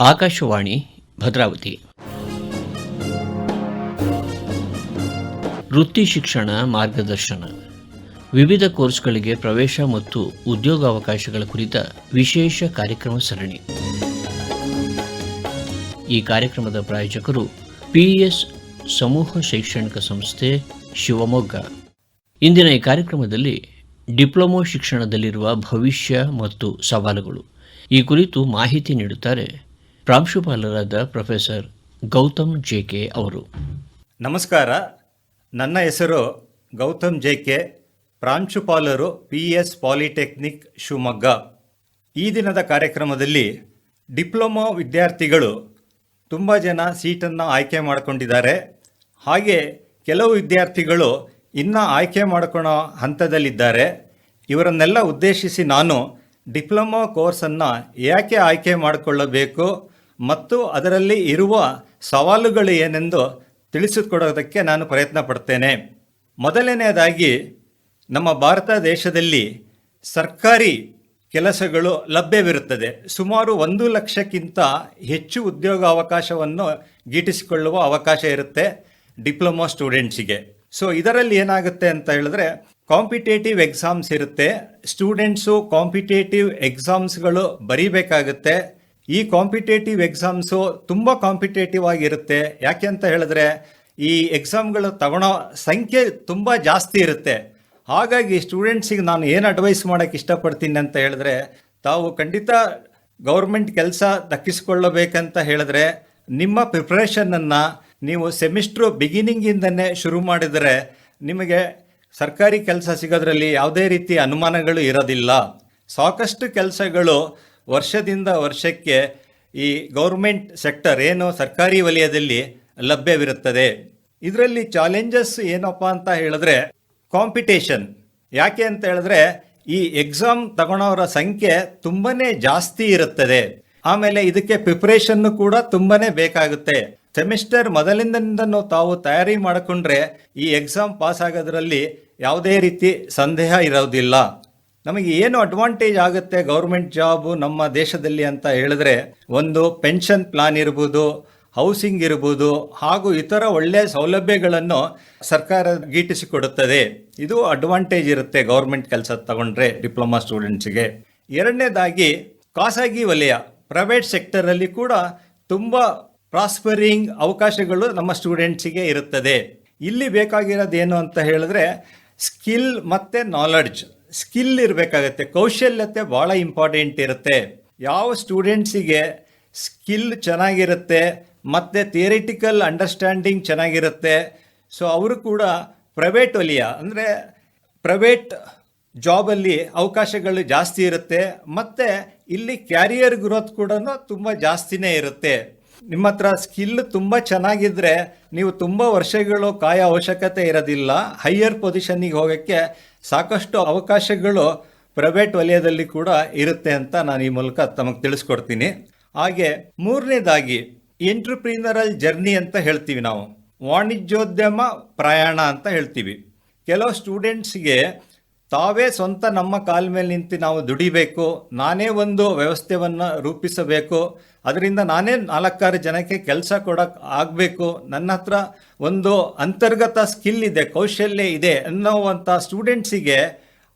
ಆಕಾಶವಾಣಿ, ಭದ್ರಾವತಿ. ವೃತ್ತಿ ಶಿಕ್ಷಣ ಮಾರ್ಗದರ್ಶನ. ವಿವಿಧ ಕೋರ್ಸ್ಗಳಿಗೆ ಪ್ರವೇಶ ಮತ್ತು ಉದ್ಯೋಗಾವಕಾಶಗಳ ಕುರಿತ ವಿಶೇಷ ಕಾರ್ಯಕ್ರಮ ಸರಣಿ. ಈ ಕಾರ್ಯಕ್ರಮದ ಪ್ರಾಯೋಜಕರು ಪಿಎಸ್ ಸಮೂಹ ಶೈಕ್ಷಣಿಕ ಸಂಸ್ಥೆ ಶಿವಮೊಗ್ಗ. ಇಂದಿನ ಈ ಕಾರ್ಯಕ್ರಮದಲ್ಲಿ ಡಿಪ್ಲೊಮೊ ಶಿಕ್ಷಣದಲ್ಲಿರುವ ಭವಿಷ್ಯ ಮತ್ತು ಸವಾಲುಗಳು. ಈ ಕುರಿತು ಮಾಹಿತಿ ನೀಡುತ್ತಾರೆ ಪ್ರಾಂಶುಪಾಲರಾದ ಪ್ರೊಫೆಸರ್ ಗೌತಮ್ ಜೆಕೆ ಅವರು. ನಮಸ್ಕಾರ. ನನ್ನ ಹೆಸರು ಗೌತಮ್ ಜೆ ಕೆ. ಪ್ರಾಂಶುಪಾಲರು ಪಿ ಎಸ್ ಪಾಲಿಟೆಕ್ನಿಕ್ ಶಿವಮೊಗ್ಗ. ಈ ದಿನದ ಕಾರ್ಯಕ್ರಮದಲ್ಲಿ ಡಿಪ್ಲೊಮಾ ವಿದ್ಯಾರ್ಥಿಗಳು ತುಂಬ ಜನ ಸೀಟನ್ನು ಆಯ್ಕೆ ಮಾಡಿಕೊಂಡಿದ್ದಾರೆ. ಹಾಗೆ ಕೆಲವು ವಿದ್ಯಾರ್ಥಿಗಳು ಇನ್ನೂ ಆಯ್ಕೆ ಮಾಡ್ಕೊಳ್ಳೋ ಹಂತದಲ್ಲಿದ್ದಾರೆ. ಇವರನ್ನೆಲ್ಲ ಉದ್ದೇಶಿಸಿ ನಾನು ಡಿಪ್ಲೊಮಾ ಕೋರ್ಸನ್ನು ಯಾಕೆ ಆಯ್ಕೆ ಮಾಡಿಕೊಳ್ಳಬೇಕು ಮತ್ತು ಅದರಲ್ಲಿ ಇರುವ ಸವಾಲುಗಳು ಏನೆಂದು ತಿಳಿಸಿಕೊಡೋದಕ್ಕೆ ನಾನು ಪ್ರಯತ್ನ ಪಡ್ತೇನೆ ಮೊದಲನೆಯದಾಗಿ, ನಮ್ಮ ಭಾರತ ದೇಶದಲ್ಲಿ ಸರ್ಕಾರಿ ಕೆಲಸಗಳು ಲಭ್ಯವಿರುತ್ತದೆ. ಸುಮಾರು ಒಂದು ಲಕ್ಷಕ್ಕಿಂತ ಹೆಚ್ಚು ಉದ್ಯೋಗಾವಕಾಶವನ್ನು ಗೀಟಿಸಿಕೊಳ್ಳುವ ಅವಕಾಶ ಇರುತ್ತೆ ಡಿಪ್ಲೊಮಾ ಸ್ಟೂಡೆಂಟ್ಸಿಗೆ. ಸೊ, ಇದರಲ್ಲಿ ಏನಾಗುತ್ತೆ ಅಂತ ಹೇಳಿದ್ರೆ, ಕಾಂಪಿಟೇಟಿವ್ ಎಕ್ಸಾಮ್ಸ್ ಇರುತ್ತೆ. ಸ್ಟೂಡೆಂಟ್ಸು ಕಾಂಪಿಟೇಟಿವ್ ಎಕ್ಸಾಮ್ಸ್ಗಳು ಬರೀಬೇಕಾಗುತ್ತೆ. ಈ ಕಾಂಪಿಟೇಟಿವ್ ಎಕ್ಸಾಮ್ಸು ತುಂಬ ಕಾಂಪಿಟೇಟಿವ್ ಆಗಿರುತ್ತೆ. ಯಾಕೆ ಅಂತ ಹೇಳಿದ್ರೆ, ಈ ಎಕ್ಸಾಮ್ಗಳು ತಗೊಳ್ಳೋ ಸಂಖ್ಯೆ ತುಂಬ ಜಾಸ್ತಿ ಇರುತ್ತೆ. ಹಾಗಾಗಿ ಸ್ಟೂಡೆಂಟ್ಸಿಗೆ ನಾನು ಏನು ಅಡ್ವೈಸ್ ಮಾಡೋಕ್ಕೆ ಇಷ್ಟಪಡ್ತೀನಿ ಅಂತ ಹೇಳಿದ್ರೆ, ತಾವು ಖಂಡಿತ ಗೌರ್ಮೆಂಟ್ ಕೆಲಸ ದಕ್ಕಿಸ್ಕೊಳ್ಳಬೇಕಂತ ಹೇಳಿದ್ರೆ, ನಿಮ್ಮ ಪ್ರಿಪ್ರೇಷನನ್ನು ನೀವು ಸೆಮಿಸ್ಟ್ರು ಬಿಗಿನಿಂಗಿಂದನೇ ಶುರು ಮಾಡಿದರೆ, ನಿಮಗೆ ಸರ್ಕಾರಿ ಕೆಲಸ ಸಿಗೋದ್ರಲ್ಲಿ ಯಾವುದೇ ರೀತಿ ಅನುಮಾನಗಳು ಇರೋದಿಲ್ಲ. ಸಾಕಷ್ಟು ಕೆಲಸಗಳು ವರ್ಷದಿಂದ ವರ್ಷಕ್ಕೆ ಈ ಗೌರ್ಮೆಂಟ್ ಸೆಕ್ಟರ್ ಏನು ಸರ್ಕಾರಿ ವಲಯದಲ್ಲಿ ಲಭ್ಯವಿರುತ್ತದೆ. ಇದರಲ್ಲಿ ಚಾಲೆಂಜಸ್ ಏನಪ್ಪ ಅಂತ ಹೇಳಿದ್ರೆ ಕಾಂಪಿಟೇಷನ್ ಯಾಕೆ ಅಂತ ಹೇಳಿದ್ರೆ ಈ ಎಕ್ಸಾಮ್ ತಗೊಳೋರ ಸಂಖ್ಯೆ ತುಂಬಾನೇ ಜಾಸ್ತಿ ಇರುತ್ತದೆ. ಆಮೇಲೆ ಇದಕ್ಕೆ ಪ್ರಿಪರೇಷನ್ ಕೂಡ ತುಂಬಾನೇ ಬೇಕಾಗುತ್ತೆ. ಸೆಮಿಸ್ಟರ್ ಮೊದಲಿಂದನೂ ತಾವು ತಯಾರಿ ಮಾಡಿಕೊಂಡ್ರೆ ಈ ಎಕ್ಸಾಮ್ ಪಾಸ್ ಆಗೋದ್ರಲ್ಲಿ ಯಾವುದೇ ರೀತಿ ಸಂದೇಹ ಇರೋದಿಲ್ಲ. ನಮಗೆ ಏನು ಅಡ್ವಾಂಟೇಜ್ ಆಗುತ್ತೆ ಗೌರ್ಮೆಂಟ್ ಜಾಬು ನಮ್ಮ ದೇಶದಲ್ಲಿ ಅಂತ ಹೇಳಿದ್ರೆ, ಒಂದು ಪೆನ್ಷನ್ ಪ್ಲಾನ್ ಇರ್ಬೋದು ಹೌಸಿಂಗ್ ಇರ್ಬೋದು, ಹಾಗೂ ಇತರ ಒಳ್ಳೆಯ ಸೌಲಭ್ಯಗಳನ್ನು ಸರ್ಕಾರ ಗೀಟಿಸಿಕೊಡುತ್ತದೆ. ಇದು ಅಡ್ವಾಂಟೇಜ್ ಇರುತ್ತೆ ಗೌರ್ಮೆಂಟ್ ಕೆಲಸ ತಗೊಂಡ್ರೆ ಡಿಪ್ಲೊಮಾ ಸ್ಟೂಡೆಂಟ್ಸ್ಗೆ ಎರಡನೇದಾಗಿ, ಖಾಸಗಿ ವಲಯ ಪ್ರೈವೇಟ್ ಸೆಕ್ಟರಲ್ಲಿ ಕೂಡ ತುಂಬ ಪ್ರಾಸ್ಪರಿಂಗ್ ಅವಕಾಶಗಳು ನಮ್ಮ ಸ್ಟೂಡೆಂಟ್ಸಿಗೆ ಇರುತ್ತದೆ. ಇಲ್ಲಿ ಬೇಕಾಗಿರೋದು ಏನು ಅಂತ ಹೇಳಿದ್ರೆ ಸ್ಕಿಲ್ ಮತ್ತು ನಾಲೆಡ್ಜ್ ಸ್ಕಿಲ್ ಇರಬೇಕಾಗತ್ತೆ. ಕೌಶಲ್ಯತೆ ಭಾಳ ಇಂಪಾರ್ಟೆಂಟ್ ಇರುತ್ತೆ. ಯಾವ ಸ್ಟೂಡೆಂಟ್ಸಿಗೆ ಸ್ಕಿಲ್ ಚೆನ್ನಾಗಿರುತ್ತೆ, ಮತ್ತು ಥಿಯರಿಟಿಕಲ್ ಅಂಡರ್ಸ್ಟ್ಯಾಂಡಿಂಗ್ ಚೆನ್ನಾಗಿರುತ್ತೆ ಸೊ ಅವರು ಕೂಡ ಪ್ರೈವೇಟ್ ವಲಯ ಅಂದರೆ ಪ್ರೈವೇಟ್ ಜಾಬಲ್ಲಿ ಅವಕಾಶಗಳು ಜಾಸ್ತಿ ಇರುತ್ತೆ, ಮತ್ತು ಇಲ್ಲಿ ಕ್ಯಾರಿಯರ್ ಗ್ರೋತ್ ಕೂಡ ತುಂಬ ಜಾಸ್ತಿನೇ ಇರುತ್ತೆ. ನಿಮ್ಮ ಹತ್ರ ಸ್ಕಿಲ್ ತುಂಬ ಚೆನ್ನಾಗಿದ್ದರೆ ನೀವು ತುಂಬ ವರ್ಷಗಳು ಕಾಯೋ ಅವಶ್ಯಕತೆ ಇರೋದಿಲ್ಲ. ಹೈಯರ್ ಪೊಸಿಷನ್ನಿಗೆ ಹೋಗೋಕ್ಕೆ ಸಾಕಷ್ಟು ಅವಕಾಶಗಳು ಪ್ರೈವೇಟ್ ವಲಯದಲ್ಲಿ ಕೂಡ ಇರುತ್ತೆ ಅಂತ ನಾನು ಈ ಮೂಲಕ ತಮಗೆ ತಿಳಿಸ್ಕೊಡ್ತೀನಿ. ಹಾಗೆ ಮೂರನೇದಾಗಿ ಎಂಟ್ರಪ್ರೀನರಲ್ ಜರ್ನಿ ಅಂತ ಹೇಳ್ತೀವಿ ನಾವು. ವಾಣಿಜ್ಯೋದ್ಯಮ ಪ್ರಯಾಣ ಅಂತ ಹೇಳ್ತೀವಿ. ಕೆಲವು ಸ್ಟೂಡೆಂಟ್ಸ್ಗೆ ತಾವೇ ಸ್ವಂತ ನಮ್ಮ ಕಾಲ ಮೇಲೆ ನಿಂತು ನಾವು ದುಡಿಬೇಕು, ನಾನೇ ಒಂದು ವ್ಯವಸ್ಥೆಯನ್ನು ರೂಪಿಸಬೇಕು, ಅದರಿಂದ ನಾನೇ ನಾಲ್ಕಾರು ಜನಕ್ಕೆ ಕೆಲಸ ಕೊಡೋಕೆ ಆಗಬೇಕು, ನನ್ನ ಹತ್ರ ಒಂದು ಅಂತರ್ಗತ ಸ್ಕಿಲ್ ಇದೆ, ಕೌಶಲ್ಯ ಇದೆ ಅನ್ನೋವಂಥ ಸ್ಟೂಡೆಂಟ್ಸಿಗೆ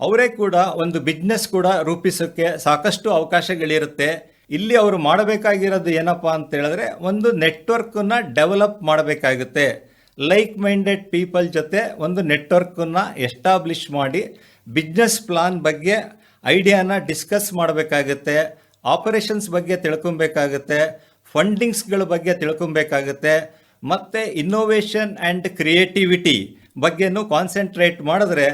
ಅವರೇ ಕೂಡ ಒಂದು ಬಿಸ್ನೆಸ್ ಕೂಡ ರೂಪಿಸೋಕ್ಕೆ ಸಾಕಷ್ಟು ಅವಕಾಶಗಳಿರುತ್ತೆ. ಇಲ್ಲಿ ಅವರು ಮಾಡಬೇಕಾಗಿರೋದು ಏನಪ್ಪ ಅಂತ ಹೇಳಿದ್ರೆ ಒಂದು ನೆಟ್ವರ್ಕನ್ನು ಡೆವಲಪ್ ಮಾಡಬೇಕಾಗುತ್ತೆ. ಲೈಕ್ ಮೈಂಡೆಡ್ ಪೀಪಲ್ ಜೊತೆ ಒಂದು ನೆಟ್ವರ್ಕನ್ನು ಎಸ್ಟಾಬ್ಲಿಷ್ ಮಾಡಿ ಬಿಸ್ನೆಸ್ ಪ್ಲಾನ್ ಬಗ್ಗೆ ಐಡಿಯಾನ ಡಿಸ್ಕಸ್ ಮಾಡಬೇಕಾಗತ್ತೆ ಆಪರೇಷನ್ಸ್ ಬಗ್ಗೆ ತಿಳ್ಕೊಬೇಕಾಗತ್ತೆ ಫಂಡಿಂಗ್ಸ್ಗಳ ಬಗ್ಗೆ ತಿಳ್ಕೊಬೇಕಾಗತ್ತೆ, ಮತ್ತು ಇನ್ನೋವೇಷನ್ ಆ್ಯಂಡ್ ಕ್ರಿಯೇಟಿವಿಟಿ ಬಗ್ಗೆನೂ ಕಾನ್ಸಂಟ್ರೇಟ್ ಮಾಡಿದ್ರೆ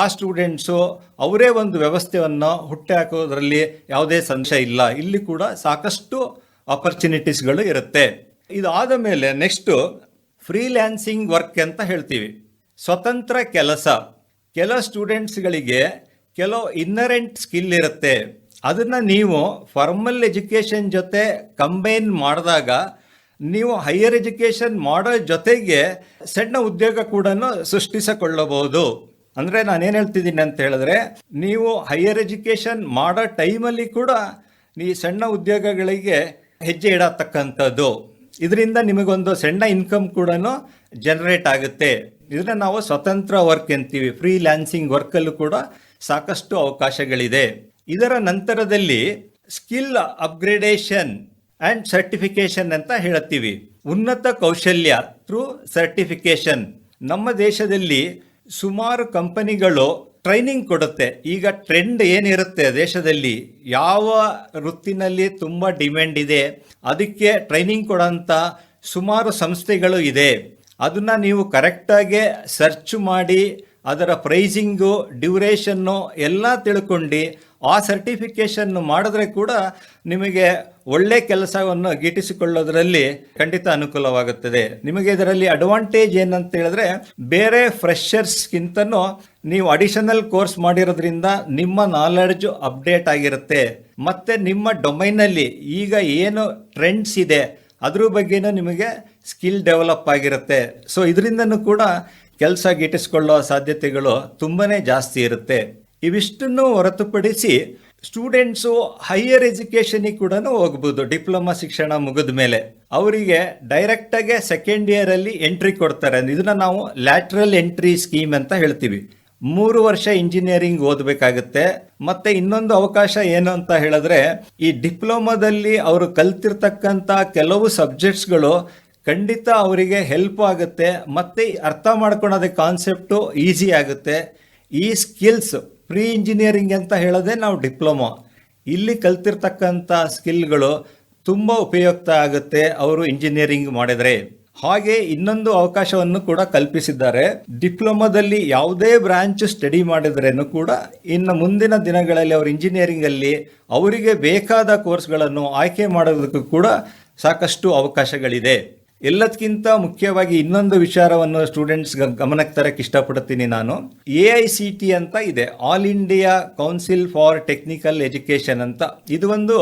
ಆ ಸ್ಟೂಡೆಂಟ್ಸು ಅವರೇ ಒಂದು ವ್ಯವಸ್ಥೆಯನ್ನು ಹುಟ್ಟೆ ಹಾಕೋದ್ರಲ್ಲಿ ಯಾವುದೇ ಸಂಶಯ ಇಲ್ಲ. ಇಲ್ಲಿ ಕೂಡ ಸಾಕಷ್ಟು ಆಪರ್ಚುನಿಟೀಸ್ಗಳು ಇರುತ್ತೆ. ಇದಾದ ಮೇಲೆ ನೆಕ್ಸ್ಟು ಫ್ರೀಲ್ಯಾನ್ಸಿಂಗ್ ವರ್ಕ್ ಅಂತ ಹೇಳ್ತೀವಿ. ಸ್ವತಂತ್ರ ಕೆಲಸ. ಕೆಲವು ಸ್ಟೂಡೆಂಟ್ಸ್ಗಳಿಗೆ ಕೆಲವು ಇನ್ನರೆಂಟ್ ಸ್ಕಿಲ್ ಇರುತ್ತೆ. ಅದನ್ನು ನೀವು ಫಾರ್ಮಲ್ ಎಜುಕೇಷನ್ ಜೊತೆ ಕಂಬೈನ್ ಮಾಡಿದಾಗ ನೀವು ಹೈಯರ್ ಎಜುಕೇಷನ್ ಮಾಡೋ ಜೊತೆಗೆ ಸಣ್ಣ ಉದ್ಯೋಗ ಕೂಡ ಸೃಷ್ಟಿಸಿಕೊಳ್ಳಬಹುದು. ಅಂದರೆ ನಾನೇನು ಹೇಳ್ತಿದ್ದೀನಿ ಅಂತ ಹೇಳಿದ್ರೆ, ನೀವು ಹೈಯರ್ ಎಜುಕೇಷನ್ ಮಾಡೋ ಟೈಮಲ್ಲಿ ಕೂಡ ಈ ಸಣ್ಣ ಉದ್ಯೋಗಗಳಿಗೆ ಹೆಜ್ಜೆ ಇಡತಕ್ಕಂಥದ್ದು. ಇದರಿಂದ ನಿಮಗೊಂದು ಸಣ್ಣ ಇನ್ಕಮ್ ಕೂಡ ಜನರೇಟ್ ಆಗುತ್ತೆ. ಇದನ್ನ ನಾವು ಸ್ವತಂತ್ರ ವರ್ಕ್ ಅಂತೀವಿ ಫ್ರೀ ಲ್ಯಾನ್ಸಿಂಗ್ ವರ್ಕಲ್ಲೂ ಕೂಡ ಸಾಕಷ್ಟು ಅವಕಾಶಗಳಿದೆ. ಇದರ ನಂತರದಲ್ಲಿ ಸ್ಕಿಲ್ ಅಪ್ಗ್ರೇಡೇಷನ್ ಆ್ಯಂಡ್ ಸರ್ಟಿಫಿಕೇಶನ್ ಅಂತ ಹೇಳುತ್ತೀವಿ. ಉನ್ನತ ಕೌಶಲ್ಯ ಥ್ರೂ ಸರ್ಟಿಫಿಕೇಶನ್ ನಮ್ಮ ದೇಶದಲ್ಲಿ ಸುಮಾರು ಕಂಪನಿಗಳು ಟ್ರೈನಿಂಗ್ ಕೊಡುತ್ತೆ. ಈಗ ಟ್ರೆಂಡ್ ಏನಿರುತ್ತೆ ದೇಶದಲ್ಲಿ? ಯಾವ ವೃತ್ತಿನಲ್ಲಿ ತುಂಬ ಡಿಮ್ಯಾಂಡ್ ಇದೆ, ಅದಕ್ಕೆ ಟ್ರೈನಿಂಗ್ ಕೊಡೋಂಥ ಸುಮಾರು ಸಂಸ್ಥೆಗಳು ಇದೆ. ಅದನ್ನು ನೀವು ಕರೆಕ್ಟಾಗಿ ಸರ್ಚ್ ಮಾಡಿ, ಅದರ ಪ್ರೈಸಿಂಗು ಡ್ಯೂರೇಷನ್ನು ಎಲ್ಲ ತಿಳ್ಕೊಂಡು ಆ ಸರ್ಟಿಫಿಕೇಷನ್ ಮಾಡಿದ್ರೆ ಕೂಡ ನಿಮಗೆ ಒಳ್ಳೆ ಕೆಲಸವನ್ನು ಗಿಟ್ಟಿಸಿಕೊಳ್ಳೋದ್ರಲ್ಲಿ ಖಂಡಿತ ಅನುಕೂಲವಾಗುತ್ತದೆ. ನಿಮಗೆ ಇದರಲ್ಲಿ ಅಡ್ವಾಂಟೇಜ್ ಏನಂತ ಹೇಳಿದ್ರೆ, ಬೇರೆ ಫ್ರೆಷರ್ಸ್ಗಿಂತನೂ ನೀವು ಅಡಿಷನಲ್ ಕೋರ್ಸ್ ಮಾಡಿರೋದ್ರಿಂದ ನಿಮ್ಮ ನಾಲೆಡ್ಜ್ ಅಪ್ಡೇಟ್ ಆಗಿರುತ್ತೆ. ಮತ್ತೆ ನಿಮ್ಮ ಡೊಮೈನಲ್ಲಿ ಈಗ ಏನು ಟ್ರೆಂಡ್ಸ್ ಇದೆ, ಅದ್ರ ಬಗ್ಗೆನೂ ನಿಮಗೆ ಸ್ಕಿಲ್ ಡೆವಲಪ್ ಆಗಿರುತ್ತೆ. ಸೊ ಇದರಿಂದನೂ ಕೂಡ ಕೆಲಸ ಗಿಟ್ಟಿಸ್ಕೊಳ್ಳೋ ಸಾಧ್ಯತೆಗಳು ತುಂಬಾ ಜಾಸ್ತಿ ಇರುತ್ತೆ. ಇವಿಷ್ಟನ್ನು ಹೊರತುಪಡಿಸಿ ಸ್ಟೂಡೆಂಟ್ಸು ಹೈಯರ್ ಎಜುಕೇಷನಿಗೆ ಕೂಡ ಹೋಗ್ಬೋದು, ಡಿಪ್ಲೊಮಾ ಶಿಕ್ಷಣ ಮುಗಿದ ಮೇಲೆ. ಅವರಿಗೆ ಡೈರೆಕ್ಟಾಗೆ ಸೆಕೆಂಡ್ ಇಯರಲ್ಲಿ ಎಂಟ್ರಿ ಕೊಡ್ತಾರೆ. ಇದನ್ನ ನಾವು ಲ್ಯಾಟ್ರಲ್ ಎಂಟ್ರಿ ಸ್ಕೀಮ್ ಅಂತ ಹೇಳ್ತೀವಿ. ಮೂರು ವರ್ಷ ಇಂಜಿನಿಯರಿಂಗ್ ಓದಬೇಕಾಗುತ್ತೆ. ಮತ್ತೆ ಇನ್ನೊಂದು ಅವಕಾಶ ಏನು ಅಂತ ಹೇಳಿದ್ರೆ, ಈ ಡಿಪ್ಲೊಮಾದಲ್ಲಿ ಅವರು ಕಲ್ತಿರ್ತಕ್ಕಂಥ ಕೆಲವು ಸಬ್ಜೆಕ್ಟ್ಸ್ಗಳು ಖಂಡಿತ ಅವರಿಗೆ ಹೆಲ್ಪ್ ಆಗುತ್ತೆ. ಮತ್ತೆ ಅರ್ಥ ಮಾಡ್ಕೊಳೋದೇ ಕಾನ್ಸೆಪ್ಟು ಈಸಿ ಆಗುತ್ತೆ. ಈ ಸ್ಕಿಲ್ಸ್ ಪ್ರೀ ಇಂಜಿನಿಯರಿಂಗ್ ಅಂತ ಹೇಳೋದೇ ನಾವು ಡಿಪ್ಲೊಮೊ. ಇಲ್ಲಿ ಕಲ್ತಿರ್ತಕ್ಕಂಥ ಸ್ಕಿಲ್ಗಳು ತುಂಬ ಉಪಯುಕ್ತ ಆಗುತ್ತೆ ಅವರು ಇಂಜಿನಿಯರಿಂಗ್ ಮಾಡಿದರೆ. ಹಾಗೆ ಇನ್ನೊಂದು ಅವಕಾಶವನ್ನು ಕೂಡ ಕಲ್ಪಿಸಿದ್ದಾರೆ. ಡಿಪ್ಲೊಮಾದಲ್ಲಿ ಯಾವುದೇ ಬ್ರಾಂಚ್ ಸ್ಟಡಿ ಮಾಡಿದ್ರೇನು ಕೂಡ ಇನ್ನು ಮುಂದಿನ ದಿನಗಳಲ್ಲಿ ಅವರು ಇಂಜಿನಿಯರಿಂಗ್ ಅಲ್ಲಿ ಅವರಿಗೆ ಬೇಕಾದ ಕೋರ್ಸ್ಗಳನ್ನು ಆಯ್ಕೆ ಮಾಡೋದಕ್ಕೂ ಕೂಡ ಸಾಕಷ್ಟು ಅವಕಾಶಗಳಿದೆ. ಎಲ್ಲದಕ್ಕಿಂತ ಮುಖ್ಯವಾಗಿ ಇನ್ನೊಂದು ವಿಚಾರವನ್ನು ಸ್ಟೂಡೆಂಟ್ಸ್ ಗಮನಕ್ಕೆ ತರಕ್ಕೆ ಇಷ್ಟಪಡ್ತೀನಿ ನಾನು. ಎ ಐ ಸಿ ಟಿ ಅಂತ ಇದೆ. All India Council for Technical Education ಅಂತ. ಇದು ಒಂದು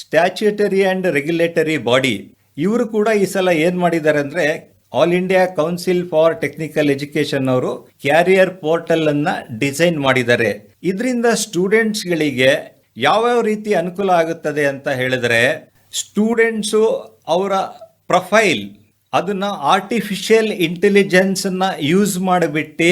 ಸ್ಟ್ಯಾಚ್ಯೂಟರಿ ಅಂಡ್ ರೆಗ್ಯುಲೇಟರಿ ಬಾಡಿ ಇವರು ಕೂಡ ಈ ಸಲ ಏನು ಮಾಡಿದ್ದಾರೆ ಅಂದ್ರೆ All India Council for Technical Education ಅವರು ಕ್ಯಾರಿಯರ್ ಪೋರ್ಟಲ್ ಅನ್ನ ಡಿಸೈನ್ ಮಾಡಿದ್ದಾರೆ. ಇದರಿಂದ ಸ್ಟೂಡೆಂಟ್ಸ್ಗಳಿಗೆ ಯಾವ್ಯಾವ ರೀತಿ ಅನುಕೂಲ ಆಗುತ್ತದೆ ಅಂತ ಹೇಳಿದ್ರೆ ಸ್ಟೂಡೆಂಟ್ಸು ಅವರ ಪ್ರೊಫೈಲ್ ಅದನ್ನ ಆರ್ಟಿಫಿಷಿಯಲ್ ಇಂಟೆಲಿಜೆನ್ಸ್ನ ಯೂಸ್ ಮಾಡಿಬಿಟ್ಟು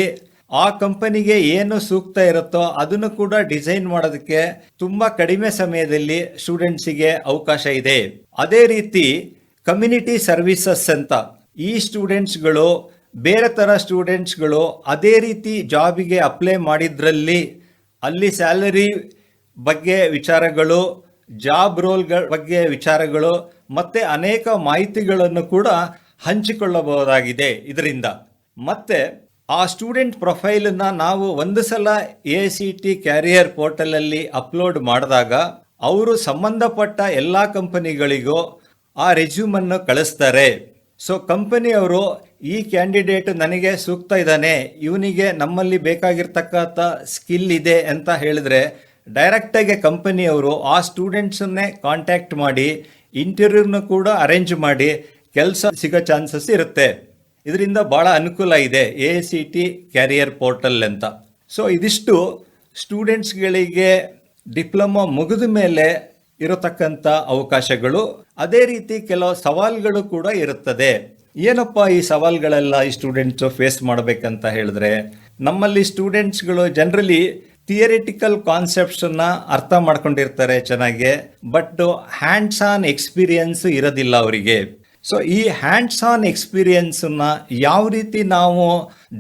ಆ ಕಂಪನಿಗೆ ಏನು ಸೂಕ್ತ ಇರುತ್ತೋ ಅದನ್ನು ಕೂಡ ಡಿಸೈನ್ ಮಾಡೋದಕ್ಕೆ ತುಂಬಾ ಕಡಿಮೆ ಸಮಯದಲ್ಲಿ ಸ್ಟೂಡೆಂಟ್ಸಿಗೆ ಅವಕಾಶ ಇದೆ. ಅದೇ ರೀತಿ ಕಮ್ಯುನಿಟಿ ಸರ್ವಿಸಸ್ ಅಂತ ಈ ಸ್ಟೂಡೆಂಟ್ಸ್ಗಳು ಬೇರೆ ಥರ ಸ್ಟೂಡೆಂಟ್ಸ್ಗಳು ಅದೇ ರೀತಿ ಜಾಬಿಗೆ ಅಪ್ಲೈ ಮಾಡಿದ್ರಲ್ಲಿ ಅಲ್ಲಿ ಸ್ಯಾಲರಿ ಬಗ್ಗೆ ವಿಚಾರಗಳು ಜಾಬ್ ರೋಲ್ಗಳ ಬಗ್ಗೆ ವಿಚಾರಗಳು, ಮತ್ತೆ ಅನೇಕ ಮಾಹಿತಿಗಳನ್ನು ಕೂಡ ಹಂಚಿಕೊಳ್ಳಬಹುದಾಗಿದೆ ಇದರಿಂದ. ಮತ್ತೆ ಆ ಸ್ಟೂಡೆಂಟ್ ಪ್ರೊಫೈಲನ್ನ ನಾವು ಒಂದು ಸಲ ಎ ಸಿ ಟಿ ಕ್ಯಾರಿಯರ್ ಪೋರ್ಟಲಲ್ಲಿ ಅಪ್ಲೋಡ್ ಮಾಡಿದಾಗ ಅವರು ಸಂಬಂಧಪಟ್ಟ ಎಲ್ಲ ಕಂಪನಿಗಳಿಗೂ ಆ ರೆಸ್ಯೂಮನ್ನು ಕಳಿಸ್ತಾರೆ. ಸೊ, ಕಂಪನಿಯವರು ಈ ಕ್ಯಾಂಡಿಡೇಟ್ ನನಗೆ ಸೂಕ್ತ ಇದ್ದಾನೆ, ಇವನಿಗೆ ನಮ್ಮಲ್ಲಿ ಬೇಕಾಗಿರ್ತಕ್ಕಂಥ ಸ್ಕಿಲ್ ಇದೆ ಅಂತ ಹೇಳಿದ್ರೆ ಡೈರೆಕ್ಟಾಗಿ ಕಂಪನಿಯವರು ಆ ಸ್ಟೂಡೆಂಟ್ಸನ್ನೇ ಕಾಂಟ್ಯಾಕ್ಟ್ ಮಾಡಿ ಇಂಟರ್ವ್ಯೂನ ಕೂಡ ಅರೇಂಜ್ ಮಾಡಿ ಕೆಲಸ ಸಿಗೋ ಚಾನ್ಸಸ್ ಇರುತ್ತೆ. ಇದರಿಂದ ಭಾಳ ಅನುಕೂಲ ಇದೆ A C T career portal ಅಂತ. ಸೊ ಇದಿಷ್ಟು ಸ್ಟೂಡೆಂಟ್ಸ್ಗಳಿಗೆ ಡಿಪ್ಲೊಮಾ ಮುಗಿದ ಮೇಲೆ ಇರತಕ್ಕಂಥ ಅವಕಾಶಗಳು. ಅದೇ ರೀತಿ ಕೆಲವು ಸವಾಲುಗಳು ಕೂಡ ಇರುತ್ತದೆ. ಏನಪ್ಪ ಈ ಸವಾಲುಗಳೆಲ್ಲ ಈ ಸ್ಟೂಡೆಂಟ್ಸು ಫೇಸ್ ಮಾಡಬೇಕಂತ ಹೇಳಿದ್ರೆ, ನಮ್ಮಲ್ಲಿ ಸ್ಟೂಡೆಂಟ್ಸ್ಗಳು ಜನರಲಿ ಥಿಯರಿಟಿಕಲ್ ಕಾನ್ಸೆಪ್ಟ್ಸನ್ನ ಅರ್ಥ ಮಾಡ್ಕೊಂಡಿರ್ತಾರೆ ಚೆನ್ನಾಗಿ ಬಟ್ ಹ್ಯಾಂಡ್ಸ್ ಆನ್ ಎಕ್ಸ್ಪೀರಿಯನ್ಸ್ ಇರೋದಿಲ್ಲ ಅವರಿಗೆ. ಸೊ ಈ ಹ್ಯಾಂಡ್ಸ್ ಆನ್ ಎಕ್ಸ್ಪೀರಿಯನ್ಸನ್ನ ಯಾವ ರೀತಿ ನಾವು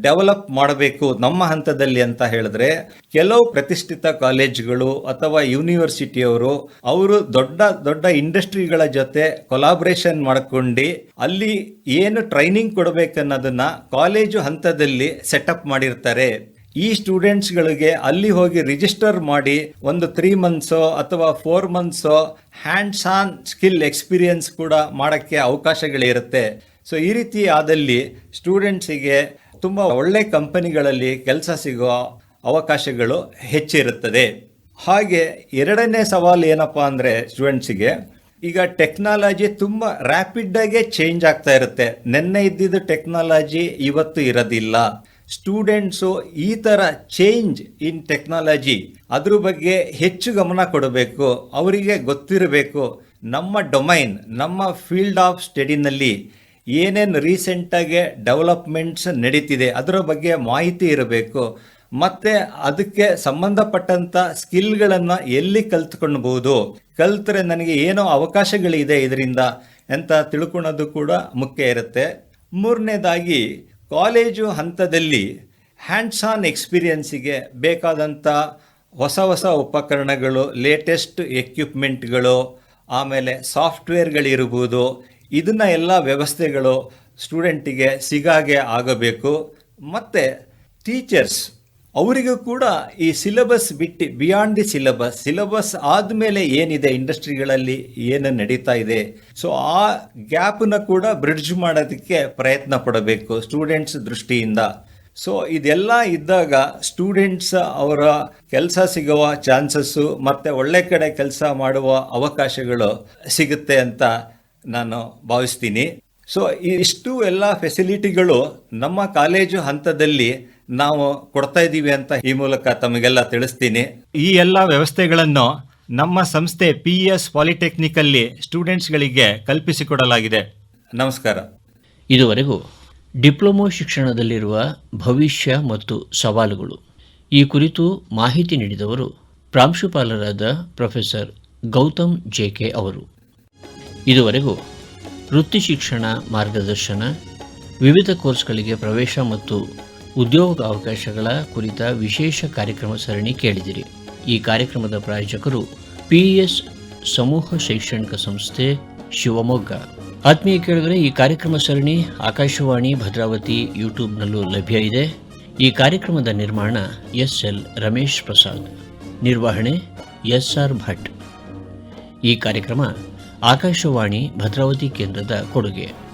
ಡೆವಲಪ್ ಮಾಡಬೇಕು ನಮ್ಮ ಹಂತದಲ್ಲಿ ಅಂತ ಹೇಳಿದ್ರೆ, ಕೆಲವು ಪ್ರತಿಷ್ಠಿತ ಕಾಲೇಜ್ಗಳು ಅಥವಾ ಯೂನಿವರ್ಸಿಟಿಯವರು ಅವರು ದೊಡ್ಡ ದೊಡ್ಡ ಇಂಡಸ್ಟ್ರಿಗಳ ಜೊತೆ ಕೊಲಾಬ್ರೇಷನ್ ಮಾಡ್ಕೊಂಡು ಅಲ್ಲಿ ಏನು ಟ್ರೈನಿಂಗ್ ಕೊಡಬೇಕನ್ನೋದನ್ನ ಕಾಲೇಜು ಹಂತದಲ್ಲಿ ಸೆಟಪ್ ಮಾಡಿರ್ತಾರೆ. ಈ ಸ್ಟೂಡೆಂಟ್ಸ್ಗಳಿಗೆ ಅಲ್ಲಿ ಹೋಗಿ ರಿಜಿಸ್ಟರ್ ಮಾಡಿ ಒಂದು ತ್ರೀ ಮಂತ್ಸೋ ಅಥವಾ ಫೋರ್ ಮಂತ್ಸೋ ಹ್ಯಾಂಡ್ಸ್ ಆನ್ ಸ್ಕಿಲ್ ಎಕ್ಸ್ಪೀರಿಯನ್ಸ್ ಕೂಡ ಮಾಡೋಕ್ಕೆ ಅವಕಾಶಗಳಿರುತ್ತೆ. ಸೊ ಈ ರೀತಿ ಆದಲ್ಲಿ ಸ್ಟೂಡೆಂಟ್ಸಿಗೆ ತುಂಬ ಒಳ್ಳೆ ಕಂಪನಿಗಳಲ್ಲಿ ಕೆಲಸ ಸಿಗೋ ಅವಕಾಶಗಳು ಹೆಚ್ಚಿರುತ್ತದೆ. ಹಾಗೆ ಎರಡನೇ ಸವಾಲು ಏನಪ್ಪ ಅಂದರೆ ಸ್ಟೂಡೆಂಟ್ಸಿಗೆ ಈಗ ಟೆಕ್ನಾಲಜಿ ತುಂಬ ರ್ಯಾಪಿಡ್ ಚೇಂಜ್ ಆಗ್ತಾ ಇರುತ್ತೆ. ನಿನ್ನೆ ಇದ್ದಿದ್ದು ಟೆಕ್ನಾಲಜಿ ಇವತ್ತು ಇರೋದಿಲ್ಲ. ಸ್ಟೂಡೆಂಟ್ಸು ಈ ಥರ ಚೇಂಜ್ ಇನ್ ಟೆಕ್ನಾಲಜಿ ಅದ್ರ ಬಗ್ಗೆ ಹೆಚ್ಚು ಗಮನ ಕೊಡಬೇಕು, ಅವರಿಗೆ ಗೊತ್ತಿರಬೇಕು. ನಮ್ಮ ಡೊಮೈನ್ ನಮ್ಮ ಫೀಲ್ಡ್ ಆಫ್ ಸ್ಟಡಿನಲ್ಲಿ ಏನೇನು ರೀಸೆಂಟಾಗಿ ಡೆವಲಪ್ಮೆಂಟ್ಸ್ ನಡೀತಿದೆ, ಅದರ ಬಗ್ಗೆ ಮಾಹಿತಿ ಇರಬೇಕು. ಮತ್ತು ಅದಕ್ಕೆ ಸಂಬಂಧಪಟ್ಟಂಥ ಸ್ಕಿಲ್ಗಳನ್ನು ಎಲ್ಲಿ ಕಲ್ತ್ಕೊಳ್ಬೋದು ಕಲ್ತ್ರೆ ನನಗೆ ಏನೋ ಅವಕಾಶಗಳಿದೆ ಇದರಿಂದ ಅಂತ ತಿಳ್ಕೊಳೋದು ಕೂಡ ಮುಖ್ಯ ಇರುತ್ತೆ. ಮೂರನೇದಾಗಿ ಕಾಲೇಜು ಹಂತದಲ್ಲಿ ಹ್ಯಾಂಡ್ಸ್ ಆನ್ ಎಕ್ಸ್ಪೀರಿಯನ್ಸಿಗೆ ಬೇಕಾದಂಥ ಹೊಸ ಹೊಸ ಉಪಕರಣಗಳು ಲೇಟೆಸ್ಟ್ ಎಕ್ವಿಪ್ಮೆಂಟ್ಗಳು ಆಮೇಲೆ ಸಾಫ್ಟ್ವೇರ್ಗಳಿರ್ಬೋದು ಇದನ್ನು ಎಲ್ಲ ವ್ಯವಸ್ಥೆಗಳು ಸ್ಟೂಡೆಂಟಿಗೆ ಸಿಗಾಗೆ ಆಗಬೇಕು. ಮತ್ತು ಟೀಚರ್ಸ್ ಅವರಿಗೂ ಕೂಡ ಈ ಸಿಲೆಬಸ್ ಬಿಟ್ಟು ಬಿಯಾಂಡ್ ದಿ ಸಿಲೆಬಸ್ ಸಿಲೆಬಸ್ ಆದಮೇಲೆ ಏನಿದೆ, ಇಂಡಸ್ಟ್ರಿಗಳಲ್ಲಿ ಏನು ನಡೀತಾ ಇದೆ ಸೊ ಆ ಗ್ಯಾಪನ್ನ ಕೂಡ ಬ್ರಿಡ್ಜ್ ಮಾಡೋದಕ್ಕೆ ಪ್ರಯತ್ನ ಪಡಬೇಕು ಸ್ಟೂಡೆಂಟ್ಸ್ ದೃಷ್ಟಿಯಿಂದ. ಸೊ ಇದೆಲ್ಲ ಇದ್ದಾಗ ಸ್ಟೂಡೆಂಟ್ಸ್ ಅವರ ಕೆಲಸ ಸಿಗುವ ಚಾನ್ಸಸ್ಸು, ಮತ್ತು ಒಳ್ಳೆ ಕಡೆ ಕೆಲಸ ಮಾಡುವ ಅವಕಾಶಗಳು ಸಿಗುತ್ತೆ ಅಂತ ನಾನು ಭಾವಿಸ್ತೀನಿ. ಸೊ ಇಷ್ಟು ಎಲ್ಲ ಫೆಸಿಲಿಟಿಗಳು ನಮ್ಮ ಕಾಲೇಜು ಹಂತದಲ್ಲಿ ನಾವು ಕೊಡ್ತಾ ಇದ್ದೀವಿ ಅಂತ ಈ ಮೂಲಕ ತಮಗೆಲ್ಲ ತಿಳಿಸ್ತೀನಿ. ಈ ಎಲ್ಲ ವ್ಯವಸ್ಥೆಗಳನ್ನು ನಮ್ಮ ಸಂಸ್ಥೆ ಪಿ ಎಸ್ ಪಾಲಿಟೆಕ್ನಿಕಲ್ಲಿ ಸ್ಟೂಡೆಂಟ್ಸ್ಗಳಿಗೆ ಕಲ್ಪಿಸಿಕೊಡಲಾಗಿದೆ. ನಮಸ್ಕಾರ. ಇದುವರೆಗೂ ಡಿಪ್ಲೊಮೊ ಶಿಕ್ಷಣದಲ್ಲಿರುವ ಭವಿಷ್ಯ ಮತ್ತು ಸವಾಲುಗಳು. ಈ ಕುರಿತು ಮಾಹಿತಿ ನೀಡಿದವರು ಪ್ರಾಂಶುಪಾಲರಾದ ಪ್ರೊಫೆಸರ್ ಗೌತಮ್ ಜೆಕೆ ಅವರು. ಇದುವರೆಗೂ ವೃತ್ತಿ ಶಿಕ್ಷಣ ಮಾರ್ಗದರ್ಶನ ವಿವಿಧ ಕೋರ್ಸ್ಗಳಿಗೆ ಪ್ರವೇಶ ಮತ್ತು ಉದ್ಯೋಗ ಅವಕಾಶಗಳ ಕುರಿತ ವಿಶೇಷ ಕಾರ್ಯಕ್ರಮ ಸರಣಿ ಕೇಳಿದಿರಿ. ಈ ಕಾರ್ಯಕ್ರಮದ ಪ್ರಾಯೋಜಕರು ಪಿಎಸ್ ಸಮೂಹ ಶೈಕ್ಷಣಿಕ ಸಂಸ್ಥೆ ಶಿವಮೊಗ್ಗ. ಆತ್ಮೀಯ ಕೇಳಿದರೆ ಈ ಕಾರ್ಯಕ್ರಮ ಸರಣಿ ಆಕಾಶವಾಣಿ ಭದ್ರಾವತಿ ಯೂಟ್ಯೂಬ್ನಲ್ಲೂ ಲಭ್ಯ ಇದೆ. ಈ ಕಾರ್ಯಕ್ರಮದ ನಿರ್ಮಾಣ ಎಸ್ ಎಲ್ ರಮೇಶ್ ಪ್ರಸಾದ್. ನಿರ್ವಹಣೆ ಎಸ್ ಆರ್ ಭಟ್. ಈ ಕಾರ್ಯಕ್ರಮ ಆಕಾಶವಾಣಿ ಭದ್ರಾವತಿ ಕೇಂದ್ರದ ಕೊಡುಗೆ.